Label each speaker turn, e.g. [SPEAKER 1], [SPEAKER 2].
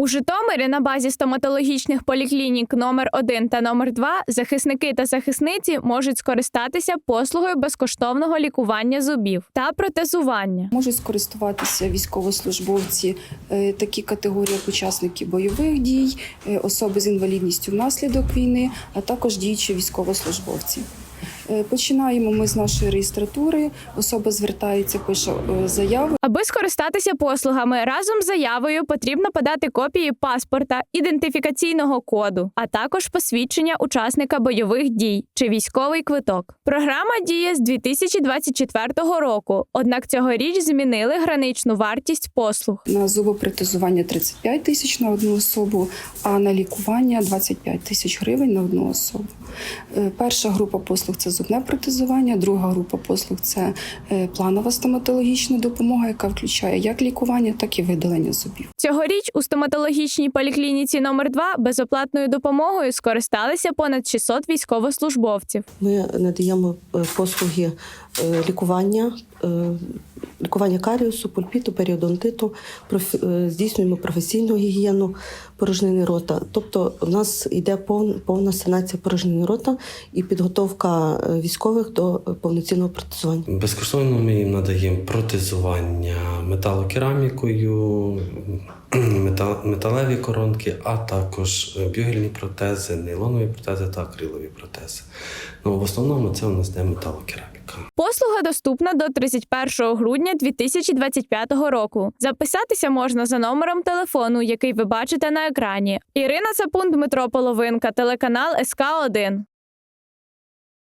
[SPEAKER 1] У Житомирі на базі стоматологічних поліклінік номер 1 та номер 2 захисники та захисниці можуть скористатися послугою безкоштовного лікування зубів та протезування.
[SPEAKER 2] Можуть скористуватися військовослужбовці, е, такі категорії, як учасники бойових дій, е, особи з інвалідністю внаслідок війни, а також діючі військовослужбовці. Е, Починаємо ми з нашої реєстратури. Особа звертається, пише е, заяву.
[SPEAKER 1] Аби скористатися послугами разом з заявою, потрібно подати копії паспорта, ідентифікаційного коду, а також посвідчення учасника бойових дій чи військовий квиток. Програма діє з 2024 року. Однак цьогоріч змінили граничну вартість послуг.
[SPEAKER 2] На зубопротезування 35 тисяч на одну особу, а на лікування 25 тисяч гривень на одну особу. Е, Перша група послуг це зубне протезування, друга група послуг це е, планова стоматологічна допомога, яка включає як лікування, так і видалення зубів.
[SPEAKER 1] Цьогоріч у стоматологічній поліклініці номер 2 безоплатною допомогою скористалися понад 600 військовослужбовців.
[SPEAKER 3] Ми надаємо е, послуги е, лікування, лікування каріусу, пульпіту, періодонтиту, профі- е, здійснюємо професійну гігієну порожнини рота. Тобто, у нас йде пов- повна санація порожнини рота і підготовка е, військових до е, повноцінного протезування.
[SPEAKER 4] Безкоштовно ми їм надаємо протезування металокерамікою, метал, металеві коронки, а також бюгельні протези, нейлонові протези та акрилові протези. Ну, в основному це у нас де металокераміка.
[SPEAKER 1] Послуга доступна до 31 грудня 2025 року. Записатися можна за номером телефону, який ви бачите на екрані. Ірина Цапун, Дмитро Половинка, телеканал СК 1